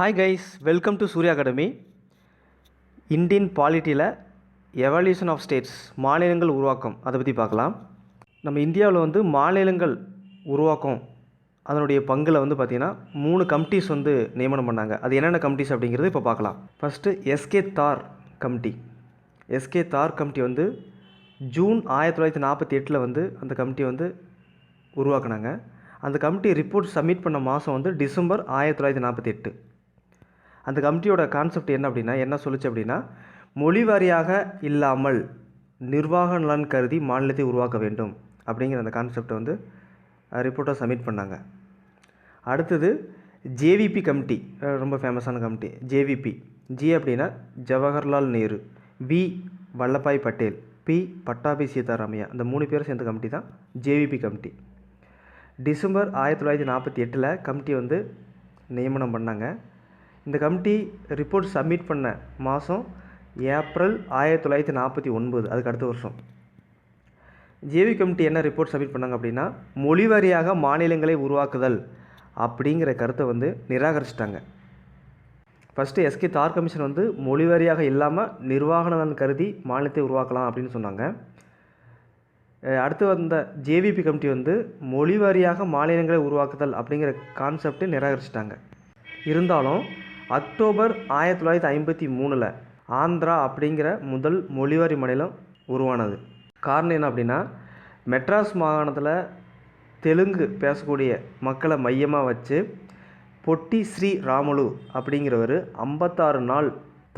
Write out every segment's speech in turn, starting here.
Hi guys welcome to Surya academy Indian பாலிட்டியில் evolution of states மாநிலங்கள் உருவாக்கம் அதை பற்றி பார்க்கலாம். நம்ம இந்தியாவில் வந்து மாநிலங்கள் உருவாக்கம் அதனுடைய பங்கில் வந்து பார்த்திங்கன்னா மூணு கமிட்டிஸ் வந்து நியமனம் பண்ணாங்க. அது என்னென்ன கமிட்டிஸ் அப்படிங்கிறது இப்போ பார்க்கலாம். First SK Dhar committee SK Dhar committee வந்து ஜூன் ஆயிரத்தி தொள்ளாயிரத்தி நாற்பத்தி எட்டில் வந்து அந்த கமிட்டி வந்து உருவாக்குனாங்க. அந்த கமிட்டி ரிப்போர்ட் சப்மிட் பண்ண மாதம் வந்து டிசம்பர் ஆயிரத்தி தொள்ளாயிரத்தி நாற்பத்தி எட்டு. அந்த கமிட்டியோட கான்செப்ட் என்ன அப்படின்னா என்ன சொல்லுச்சு அப்படின்னா மொழி வாரியாக இல்லாமல் நிர்வாக நலன் கருதி மாநிலத்தை உருவாக்க வேண்டும் அப்படிங்கிற அந்த கான்செப்டை வந்து ரிப்போர்ட்டை சப்மிட் பண்ணாங்க. அடுத்தது ஜேவிபி கமிட்டி ரொம்ப ஃபேமஸான கமிட்டி ஜேவிபி ஜி அப்படின்னா ஜவஹர்லால் நேரு வி வல்லபாய் பட்டேல் பி பட்டாபி சீதாராமையா இந்த மூணு பேரும் சேர்ந்த கமிட்டி தான் ஜேவிபி கமிட்டி. டிசம்பர் ஆயிரத்தி தொள்ளாயிரத்தி நாற்பத்தி எட்டில் கமிட்டி வந்து நியமனம் பண்ணாங்க. இந்த கமிட்டி ரிப்போர்ட் சப்மிட் பண்ண மாதம் ஏப்ரல் ஆயிரத்தி தொள்ளாயிரத்தி நாற்பத்தி ஒன்பது அதுக்கு அடுத்த வருஷம். ஜேவி கமிட்டி என்ன ரிப்போர்ட் சப்மிட் பண்ணாங்க அப்படின்னா மொழிவாரியாக மாநிலங்களை உருவாக்குதல் அப்படிங்கிற கருத்தை வந்து நிராகரிச்சிட்டாங்க. ஃபஸ்ட்டு எஸ்கே தார் கமிஷன் வந்து மொழிவாரியாக இல்லாமல் நிர்வாகனன் கருதி மாநிலத்தை உருவாக்கலாம் அப்படின்னு சொன்னாங்க. அடுத்து வந்த ஜேவிபி கமிட்டி வந்து மொழிவாரியாக மாநிலங்களை உருவாக்குதல் அப்படிங்கிற கான்செப்டை நிராகரிச்சிட்டாங்க. இருந்தாலும் அக்டோபர் ஆயிரத்தி தொள்ளாயிரத்தி ஐம்பத்தி மூணில் ஆந்திரா அப்படிங்கிற முதல் மொழிவாரி மாநிலம் உருவானது. காரணம் என்ன அப்படின்னா மெட்ராஸ் மாகாணத்தில் தெலுங்கு பேசக்கூடிய மக்களை மையமாக வச்சு பொட்டி ஸ்ரீ ராமலு அப்படிங்கிறவர் ஐம்பத்தாறு நாள்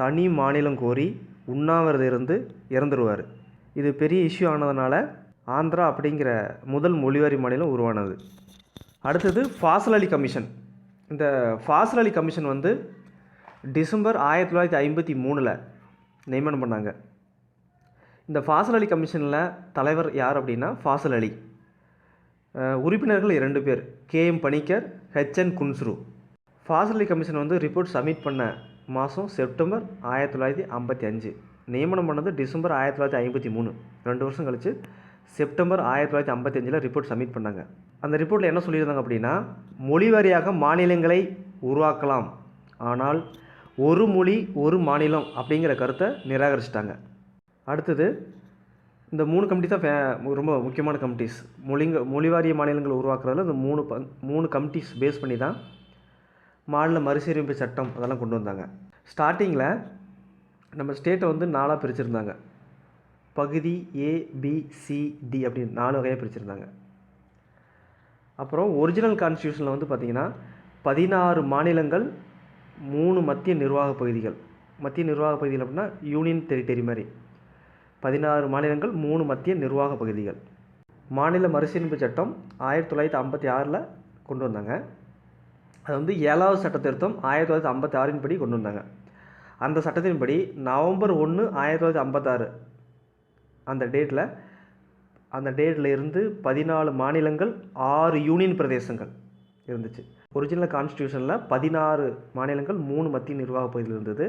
தனி மாநிலம் கோரி உண்ணாவிரதம் இருந்து இறந்துருவார். இது பெரிய இஷ்யூ ஆனதுனால ஆந்திரா அப்படிங்கிற முதல் மொழிவாரி மாநிலம் உருவானது. அடுத்தது ஃபாசல் அலி கமிஷன். இந்த ஃபாசல் அலி கமிஷன் வந்து டிசம்பர் ஆயிரத்தி தொள்ளாயிரத்தி ஐம்பத்தி மூணில் நியமனம் பண்ணாங்க. இந்த ஃபாசல் அலி கமிஷனில் தலைவர் யார் அப்படின்னா ஃபாசல் அலி. உறுப்பினர்கள் இரண்டு பேர் KM Panikkar HN Kunzru Fazal Ali commission வந்து ரிப்போர்ட் சப்மிட் பண்ண மாதம் செப்டம்பர் ஆயிரத்தி தொள்ளாயிரத்தி ஐம்பத்தி அஞ்சு. நியமனம் பண்ணது டிசம்பர் ஆயிரத்தி தொள்ளாயிரத்தி ஐம்பத்தி மூணு. ரெண்டு வருஷம் கழிச்சு செப்டம்பர் ஆயிரத்தி தொள்ளாயிரத்தி ஐம்பத்தஞ்சில் ரிப்போர்ட் சப்மிட் பண்ணாங்க. அந்த ரிப்போர்ட்டில் என்ன சொல்லியிருந்தாங்க அப்படின்னா மொழி வாரியாக மாநிலங்களை உருவாக்கலாம். ஆனால் ஒரு மொழி ஒரு மாநிலம் அப்படிங்கிற கருத்தை நிராகரிச்சிட்டாங்க. அடுத்தது இந்த மூணு கமிட்டி தான் ஃபே- ரொம்ப முக்கியமான கமிட்டிஸ் மொழிங்க மொழிவாரிய மாநிலங்களை உருவாக்குறதுல இந்த மூணு ப மூணு கமிட்டிஸ் பேஸ் பண்ணி தான் மாநில மறுசீரமைப்பு சட்டம் அதெல்லாம் கொண்டு வந்தாங்க. ஸ்டார்டிங்கில் நம்ம ஸ்டேட்டை வந்து நாலாக பிரிச்சிருந்தாங்க. பகுதி ஏ பி சி டி அப்படின்னு நாலு வகையாக பிரிச்சுருந்தாங்க. அப்புறம் ஒரிஜினல் கான்ஸ்டியூஷனில் வந்து பார்த்திங்கன்னா பதினாறு மாநிலங்கள் மூணு மத்திய நிர்வாக பகுதிகள். மத்திய நிர்வாக பகுதிகள் அப்படின்னா யூனியன் டெரிட்டரி மாதிரி. பதினாறு மாநிலங்கள் மூணு மத்திய நிர்வாக பகுதிகள். மாநில மறுசீரமைப்பு சட்டம் ஆயிரத்தி தொள்ளாயிரத்தி ஐம்பத்தி ஆறில் கொண்டு வந்தாங்க. அது வந்து ஏழாவது சட்ட திருத்தம் ஆயிரத்தி தொள்ளாயிரத்தி ஐம்பத்தி ஆறின் படி கொண்டு வந்தாங்க. அந்த சட்டத்தின்படி நவம்பர் ஒன்று ஆயிரத்தி தொள்ளாயிரத்தி ஐம்பத்தாறு அந்த டேட்டில் அந்த டேட்டில் இருந்து பதினாலு மாநிலங்கள் ஆறு யூனியன் பிரதேசங்கள். இருந்துச்சு. ஒரிஜினல் கான்ஸ்டியூஷனில் பதினாறு மாநிலங்கள் மூணு மத்திய நிர்வாக பகுதியில் இருந்தது.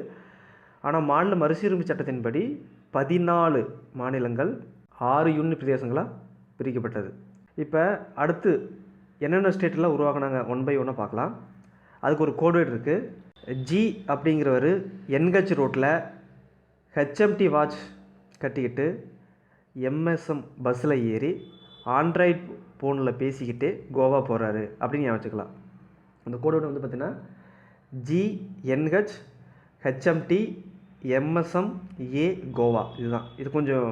ஆனால் மாநில மறுசீரமைப்பு சட்டத்தின்படி பதினாலு மாநிலங்கள் ஆறு யூனியன் பிரதேசங்களாக பிரிக்கப்பட்டது. இப்போ அடுத்து என்னென்ன ஸ்டேட்டெலாம் உருவாக்குனாங்க? ஒன் பை ஒன்னாக பார்க்கலாம். அதுக்கு ஒரு கோட்வேட் இருக்குது ஜி அப்படிங்கிறவர் என்ஹெச் ரோட்டில் ஹெச்எம்டி வாட்ச் கட்டிக்கிட்டு எம்எஸ்எம் பஸ்ஸில் ஏறி ஆண்ட்ராய்ட் ஃபோனில் பேசிக்கிட்டு கோவா போகிறாரு அப்படின்னு ஞாபகம் வச்சுக்கலாம். அந்த கோடோடு வந்து பார்த்தீங்கன்னா GNH HMT MSM A Goa இதுதான். இது கொஞ்சம்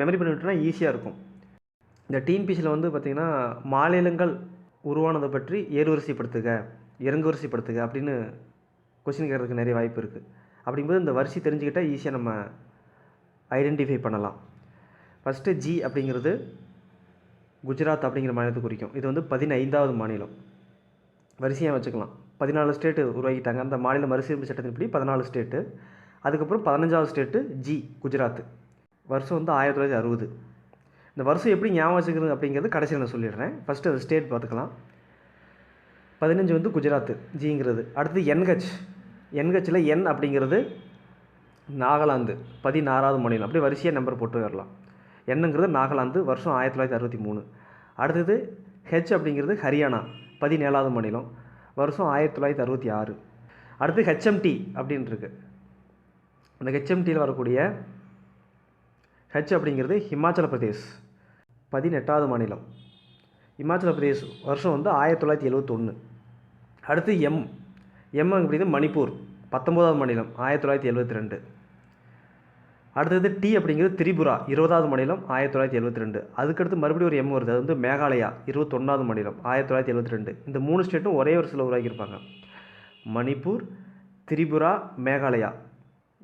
மெமரி பண்ணி விட்டோம்னா ஈஸியாக இருக்கும். இந்த டிஎன்பிசியில் வந்து பார்த்திங்கன்னா மாநிலங்கள் உருவானதை பற்றி ஏறுவரிசைப்படுத்துக இறங்குவரிசைப்படுத்துக அப்படின்னு கொஸ்டின் கேட்கறதுக்கு நிறைய வாய்ப்பு இருக்குது அப்படிங்கும்போது இந்த வரிசை தெரிஞ்சுக்கிட்டால் ஈஸியாக நம்ம ஐடென்டிஃபை பண்ணலாம். ஃபஸ்ட்டு ஜி அப்படிங்கிறது குஜராத் அப்படிங்கிற மாநிலத்தை குறிக்கும். இது வந்து பதினைந்தாவது மாநிலம். வரிசையாக வச்சுக்கலாம். பதினாலு ஸ்டேட்டு உருவாக்கிட்டாங்க. அந்த மாநில மறுசீரமைப்பு சட்டத்தின்படி பதினாலு ஸ்டேட்டு. அதுக்கப்புறம் பதினஞ்சாவது ஸ்டேட்டு ஜி குஜராத் வருஷம் வந்து ஆயிரத்தி தொள்ளாயிரத்தி அறுபது. இந்த வருஷம் எப்படி ஞாபகம் வச்சுக்கிறது அப்படிங்கிறது கடைசியில் நான் சொல்லிடுறேன். ஃபஸ்ட்டு அது ஸ்டேட் பார்த்துக்கலாம். பதினஞ்சு வந்து குஜராத் ஜிங்கிறது. அடுத்து என்ஹெச். என்ஹெச்சில் என் அப்படிங்கிறது நாகாலாந்து பதினாறாவது மாநிலம். அப்படியே வரிசையாக நம்பர் போட்டு வரலாம். என்னங்கிறது நாகாலாந்து வருஷம் ஆயிரத்தி தொள்ளாயிரத்தி அறுபத்தி மூணு. அடுத்தது ஹெச் அப்படிங்கிறது ஹரியானா பதினேழாவது மாநிலம் வருஷம் ஆயிரத்தி தொள்ளாயிரத்தி அறுபத்தி ஆறு. அடுத்து ஹெச்எம்டி அப்படின்ட்டுருக்கு அந்த ஹெச்எம்டியில் வரக்கூடிய ஹெச் அப்படிங்கிறது ஹிமாச்சல பிரதேஷ் பதினெட்டாவது மாநிலம் இமாச்சல பிரதேஷ் வருஷம் வந்து ஆயிரத்தி தொள்ளாயிரத்தி எழுவத்தொன்று அடுத்து எம் எம் அப்படிங்கிறது மணிப்பூர் பத்தொம்போதாவது மாநிலம் ஆயிரத்தி தொள்ளாயிரத்தி எழுபத்தி ரெண்டு. அடுத்தது டி அப்படிங்கிறது திரிபுரா இருபதாவது மாநிலம் ஆயிரத்தி தொள்ளாயிரத்தி எழுபத்தி ரெண்டு. அதுக்கடுத்து மறுபடியும் ஒரு எம் வருது. அது வந்து மேகாலயா இருபத்தொன்னாவது மாநிலம் ஆயிரத்தி தொள்ளாயிரத்தி எழுபத்தி ரெண்டு. இந்த மூணு ஸ்டேட்டும் ஒரே வருஷத்தில் உருவாக்கியிருப்பாங்க. மணிப்பூர் திரிபுரா மேகாலயா.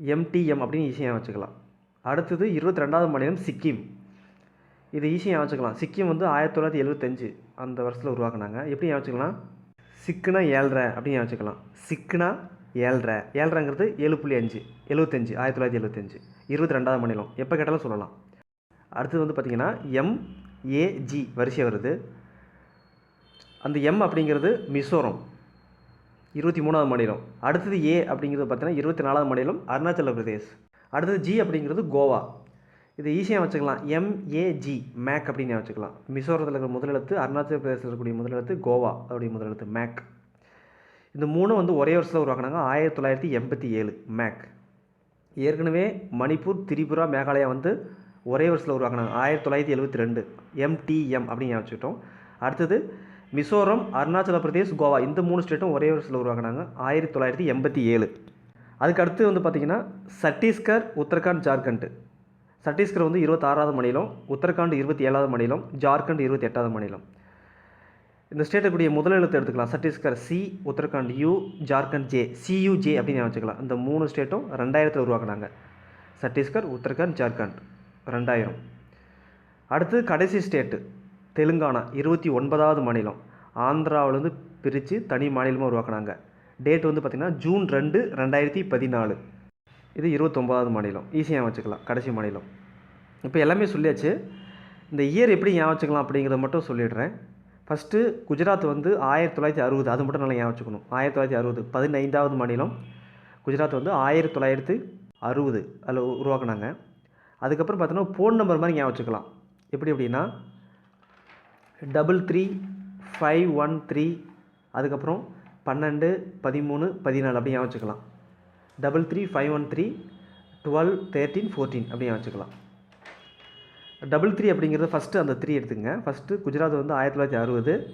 எம்டிஎம் அப்படின்னு ஈஸியாக வச்சுக்கலாம். அடுத்தது இருபத்தி ரெண்டாவது மாநிலம் சிக்கிம். இது ஈஸியாக வச்சுக்கலாம். சிக்கிம் வந்து ஆயிரத்தி தொள்ளாயிரத்தி எழுபத்தஞ்சு அந்த வருஷத்தில் உருவாக்குனாங்க. எப்படி வச்சுக்கலாம்? சிக்குனா ஏழ்ரை அப்படின்னு வச்சுக்கலாம். சிக்குனா ஏழ்ரை. ஏழ்ரைங்கிறது ஏழு புள்ளி அஞ்சு எழுபத்தஞ்சு ஆயிரத்தி தொள்ளாயிரத்தி எழுபத்தஞ்சு இருபத்தி ரெண்டாவது மாநிலம் எப்போ கேட்டாலும் சொல்லலாம். அடுத்தது வந்து பார்த்திங்கன்னா எம்ஏஜி வரிசை வருது. அந்த எம் அப்படிங்கிறது மிசோரம். இருபத்தி மூணாவது மாநிலம் அடுத்தது ஏ அப்படிங்கிறது பார்த்தீங்கன்னா இருபத்தி நாலாவது மாநிலம் அருணாச்சல பிரதேஷ். அடுத்தது ஜி அப்படிங்கிறது கோவா. இது ஈஸியாக வச்சுக்கலாம். எம்ஏஜி மேக் அப்படின்னு வச்சுக்கலாம். மிசோரத்தில் இருக்கிற முதலெழுத்து அருணாச்சல பிரதேசத்தில் இருக்கக்கூடிய முதலெழுத்து கோவா அதோடைய முதலெழுத்து மேக் இந்த மூணும் வந்து ஒரே வருஷத்தில் உருவாக்குனாங்க. ஆயிரத்தி தொள்ளாயிரத்தி எண்பத்தி ஏழு மேக் ஏற்கனவே மணிப்பூர் திரிபுரா மேகாலயா வந்து ஒரே வருஷத்தில் உருவாக்குனாங்க. ஆயிரத்தி தொள்ளாயிரத்தி எழுபத்தி ரெண்டு எம்டிஎம் அப்படின்னு வச்சுக்கிட்டோம். அடுத்தது மிசோரம் அருணாச்சல பிரதேஷ் கோவா. இந்த மூணு ஸ்டேட்டும் ஒரே வருஷத்தில் உருவாக்குனாங்க. ஆயிரத்தி தொள்ளாயிரத்தி எண்பத்தி ஏழு. அதுக்கு அடுத்து வந்து பார்த்திங்கன்னா சத்தீஸ்கர் உத்தரகாண்ட் ஜார்க்கண்ட். சத்தீஸ்கர் வந்து இருபத்தாறாவது மாநிலம் உத்தரகாண்ட் இருபத்தி ஏழாவது மாநிலம் ஜார்க்கண்ட் இருபத்தி எட்டாவது மாநிலம் இந்த ஸ்டேட்டுக்குரிய முதல் எழுத்து எடுத்துக்கலாம். Chhattisgarh C Uttarakhand U Jharkhand J CUJ அப்படின்னு வச்சுக்கலாம். இந்த மூணு ஸ்டேட்டும் ரெண்டாயிரத்தில் உருவாக்குனாங்க. சத்தீஸ்கர் உத்தரகாண்ட் ஜார்க்கண்ட். ரெண்டாயிரம். அடுத்து கடைசி ஸ்டேட்டு தெலுங்கானா இருபத்தி ஒன்பதாவது மாநிலம். ஆந்திராவிலேருந்து பிரித்து தனி மாநிலமாக உருவாக்குனாங்க. டேட் வந்து பார்த்திங்கன்னா ஜூன் ரெண்டு ரெண்டாயிரத்தி பதினாலு. இது இருபத்தொம்பதாவது மாநிலம். ஈஸியாக வச்சுக்கலாம். கடைசி மாநிலம். இப்போ எல்லாமே சொல்லியாச்சு. இந்த இயர் எப்படி ஞாபகம் வச்சுக்கலாம் அப்படிங்கிறத மட்டும் சொல்லிடுறேன். ஃபஸ்ட்டு குஜராத் வந்து ஆயிரத்தி தொள்ளாயிரத்தி அறுபது அது மட்டும் நல்லா ஞாபகம் வச்சுக்கணும். ஆயிரத்தி தொள்ளாயிரத்தி அறுபது பதினைந்தாவது மாநிலம் குஜராத் வந்து ஆயிரத்தி தொள்ளாயிரத்தி அறுபது அதில் உருவாக்குனாங்க. அதுக்கப்புறம் பார்த்தோன்னா ஃபோன் நம்பர் மாதிரி ஞாபகம் வச்சுக்கலாம். எப்படி அப்படின்னா double three five one three அதுக்கப்புறம் பன்னெண்டு பதிமூணு பதினாலு அப்படி ஞாபகம் வச்சுக்கலாம். Double three five one three twelve thirteen fourteen அப்படி ஞாபகம் வச்சுக்கலாம். டபுள் த்ரீ அப்படிங்கிறது ஃபஸ்ட்டு அந்த த்ரீ எடுத்துங்க. ஃபஸ்ட்டு குஜராத் வந்து ஆயிரத்தி தொள்ளாயிரத்தி அறுபது.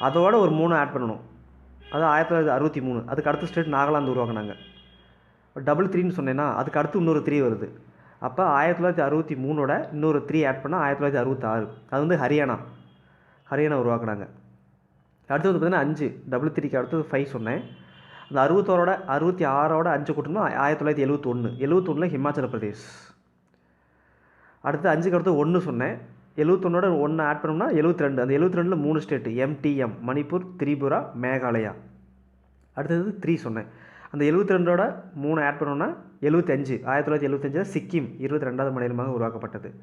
அதோட ஒரு மூணு ஆட் பண்ணணும். அது ஆயிரத்தி தொள்ளாயிரத்தி அறுபத்தி மூணு. அதுக்கு அடுத்த ஸ்டேட் நாகாலாந்து உருவாக்குனாங்க. டபுள் த்ரீன்னு சொன்னேன்னா அதுக்கு அடுத்து இன்னொரு த்ரீ வருது. அப்போ ஆயிரத்தி தொள்ளாயிரத்தி அறுபத்தி மூணோட இன்னொரு த்ரீ ஆட் பண்ணால் ஆயிரத்தி தொள்ளாயிரத்தி அறுபத்தாறு. அது வந்து ஹரியானா. ஹரியானா உருவாக்குனாங்க. அடுத்து வந்து பார்த்தீங்கன்னா அஞ்சு. டபுள் த்ரீக்கு அடுத்தது ஃபைவ் சொன்னேன். அந்த அறுபத்தோரோட அறுபத்தி ஆறோட அஞ்சு கூட்டணும் ஆயிரத்தி தொள்ளாயிரத்தி எழுபத்தொன்று எழுபத்தொன்னில் ஹிமாச்சல பிரதேஷ். அடுத்து அஞ்சுக்கு அடுத்து ஒன்று சொன்னேன். எழுபத்தொன்னோட ஒன்று ஆட் பண்ணோம்னா எழுபத்தி ரெண்டு அந்த எழுபத்தி ரெண்டில் மூணு ஸ்டேட்டு எம்டிஎம் மணிப்பூர் திரிபுரா மேகாலயா. அடுத்தது த்ரீ சொன்னேன். அந்த எழுபத்தி ரெண்டோட மூணு ஆட் பண்ணோம்னா எழுபத்தஞ்சு ஆயிரத்தி தொள்ளாயிரத்தி எழுபத்தஞ்சில் சிக்கிம். இருபத்தி ரெண்டாவது மாநிலமாக உருவாக்கப்பட்டது.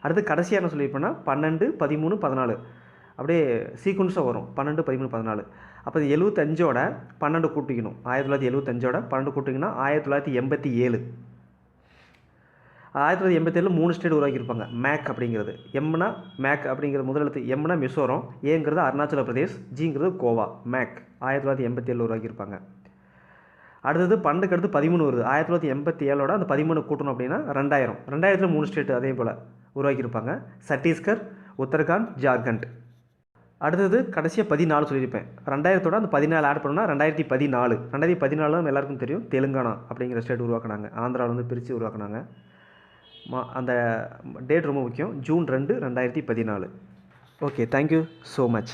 அடுத்து கடைசியாக என்ன சொல்லியிருப்பேன்னா பன்னெண்டு பதிமூணு பதினாலு. அப்படியே சீக்வன்ஸாக வரும். பன்னெண்டு பதிமூணு பதினாலு. அப்போ இது எழுபத்தஞ்சோட பன்னெண்டு கூட்டிக்கணும். ஆயிரத்தி தொள்ளாயிரத்தி எழுபத்தஞ்சோட பன்னெண்டு கூட்டிங்கன்னா ஆயிரத்தி தொள்ளாயிரத்தி எண்பத்தி ஏழு. ஆயிரத்தி தொள்ளாயிரத்தி எண்பத்தேழில் மூணு ஸ்டேட் உருவாக்கியிருப்பாங்க. மேக் அப்படிங்கிறது. எம்னா மேக் அப்படிங்கிற முதலெழுத்து எம்னா மிசோரம் ஏங்கிறது அருணாச்சல பிரதேஷ் ஜிங்கிறது கோவா. மேக் ஆயிரத்தி தொள்ளாயிரத்தி எண்பத்தேழில் உருவாக்கியிருப்பாங்க. அடுத்தது பன்னெண்டுக்கு அடுத்து பதிமூணு வருது. ஆயிரத்தி தொள்ளாயிரத்தி எண்பத்தி ஏழோட அந்த பதிமூணு கூட்டணும் அப்படின்னா ரெண்டாயிரம். ரெண்டாயிரத்தில் மூணு ஸ்டேட் அதே போல் உருவாக்கியிருப்பாங்க. சத்தீஸ்கர் உத்தரகாண்ட் ஜார்க்கண்ட். அடுத்தது கடைசியாக பதினாலு சொல்லியிருப்பேன். ரெண்டாயிரத்தோட அந்த பதினாலு ஆட் பண்ணோன்னா ரெண்டாயிரத்தி பதினாலு. ரெண்டாயிரத்தி பதினாலு எல்லாருக்கும் தெரியும். தெலுங்கானா அப்படிங்கிற ஸ்டேட் உருவாக்குனாங்க. ஆந்திராவில் வந்து பிரித்து உருவாக்குனாங்க. மா அந்த டேட் ரொம்ப முக்கியம். ஜூன் ரெண்டு ரெண்டாயிரத்தி பதினாலு. Okay thank you so much